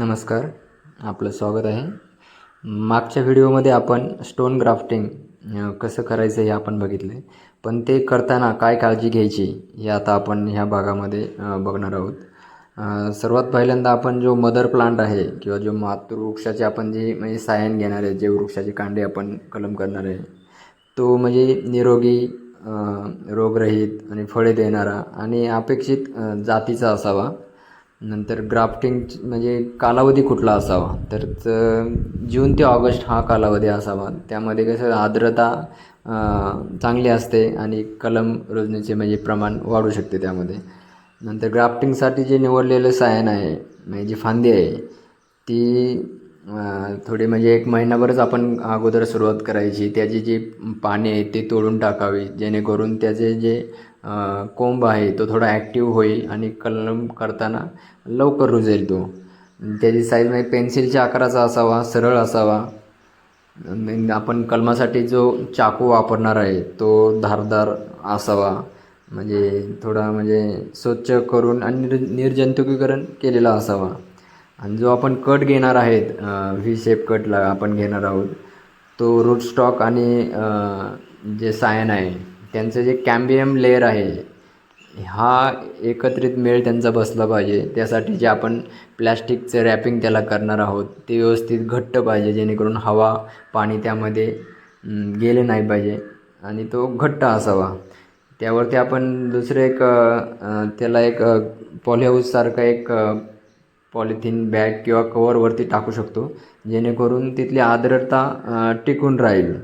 नमस्कार आपलं स्वागत आहे. मागच्या व्हिडिओमध्ये आपण स्टोन ग्राफ्टिंग कसं करायचं हे आपण बघितलं. आहे पण ते करताना काय काळजी घ्यायची हे आता आपण ह्या भागामध्ये बघणार आहोत. सर्वात पहिल्यांदा आपण जो मदर प्लांट आहे किंवा जो मातृवृक्षाचे आपण जे म्हणजे सायन घेणार आहे जे वृक्षाचे कांडे आपण कलम करणार आहे तो म्हणजे निरोगी रोगरहित आणि फळे देणारा आणि अपेक्षित जातीचा असावा. नंतर ग्राफ्टिंग म्हणजे कालावधी कुठला असावा? तर जून ते ऑगस्ट हा कालावधी असावा. त्यामध्ये कसं आर्द्रता चांगली असते आणि कलम रोजण्याचे म्हणजे प्रमाण वाढू शकते त्यामध्ये. नंतर ग्राफ्टिंगसाठी जे निवडलेलं सायन आहे म्हणजे जी फांदी आहे ती थोडी म्हणजे एक महिनाभरच आपण अगोदर सुरुवात करायची. त्याची जी पाने आहे ते तोडून टाकावी जेणेकरून त्याचे जे कोंब आहे तो थोडा ॲक्टिव्ह होईल आणि कलम करताना लवकर रुजेल तो. त्याची साईज म्हणजे पेन्सिलच्या आकाराचा असावा सरळ असावा. आपण कलमासाठी जो चाकू वापरणार आहे तो धारदार असावा. म्हणजे थोडा म्हणजे स्वच्छ करून आणि निर निर्जंतुकीकरण केलेला असावा. आणि जो आपण कट घेणार आहेत व्ही शेप कटला आपण घेणार आहोत तो रूट स्टॉक आणि जे सायन आहे त्यांचं जे कॅम्बियम लेअर आहे हा एकत्रित मेळ त्यांचा बसला पाहिजे. त्यासाठी जे आपण प्लॅस्टिकचं रॅपिंग त्याला करणार आहोत ते व्यवस्थित घट्ट पाहिजे जेणेकरून हवा पाणी त्यामध्ये गेले नाही पाहिजे आणि तो घट्ट असावा. त्यावरती आपण दुसरं एक त्याला एक पॉलिहाऊससारखं एक पॉलिथिन बॅग किंवा कवरवरती टाकू शकतो जेणेकरून तिथली आर्द्रता टिकून राहील.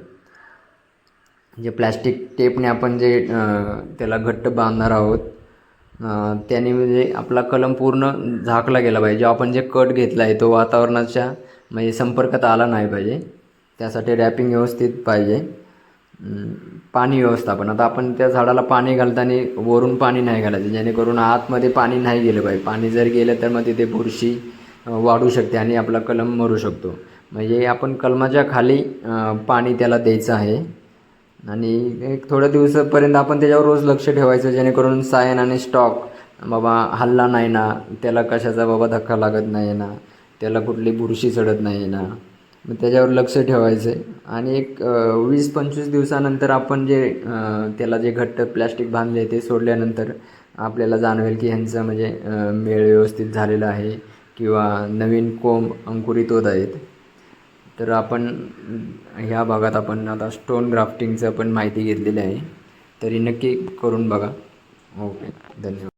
जे प्लॅस्टिक टेपने आपण जे त्याला घट्ट बांधणार आहोत त्याने म्हणजे आपला कलम पूर्ण झाकला गेला पाहिजे. जो आपण जे कट घेतला आहे तो वातावरणाच्या म्हणजे संपर्कात आला नाही पाहिजे. त्यासाठी रॅपिंग व्यवस्थित पाहिजे. पाणी व्यवस्थापन. आता आपण त्या झाडाला पाणी घालताना वरून पाणी नाही घालायचं जेणेकरून आतमध्ये पाणी नाही गेलं पाहिजे. पाणी जर गेलं तर मग तिथे बुरशी वाढू शकते आणि आपला कलम मरू शकतो. म्हणजे आपण कलमाच्या खाली पाणी त्याला द्यायचं आहे. आणि एक थोड्या दिवसापर्यंत आपण त्याच्यावर रोज लक्ष ठेवायचं जेणेकरून सायन आणि स्टॉक बाबा हल्ला नाही ना त्याला कशाचा बाबा धक्का लागत नाही ना त्याला कुठली बुरशी चढत नाही ना. मग त्याच्यावर लक्ष ठेवायचं. आहे आणि एक वीस पंचवीस दिवसानंतर आपण जे त्याला जे घट्ट प्लॅस्टिक बांधले ते सोडल्यानंतर आपल्याला जाणवेल की ह्यांचं म्हणजे मेळ व्यवस्थित झालेला आहे किंवा नवीन कोंब अंकुरित होत आहेत. तर आपण ह्या भागात आपण आता स्टोन ग्राफ्टिंगचं पण माहिती घेतलेली आहे. तरी नक्की करून बघा. ओके धन्यवाद.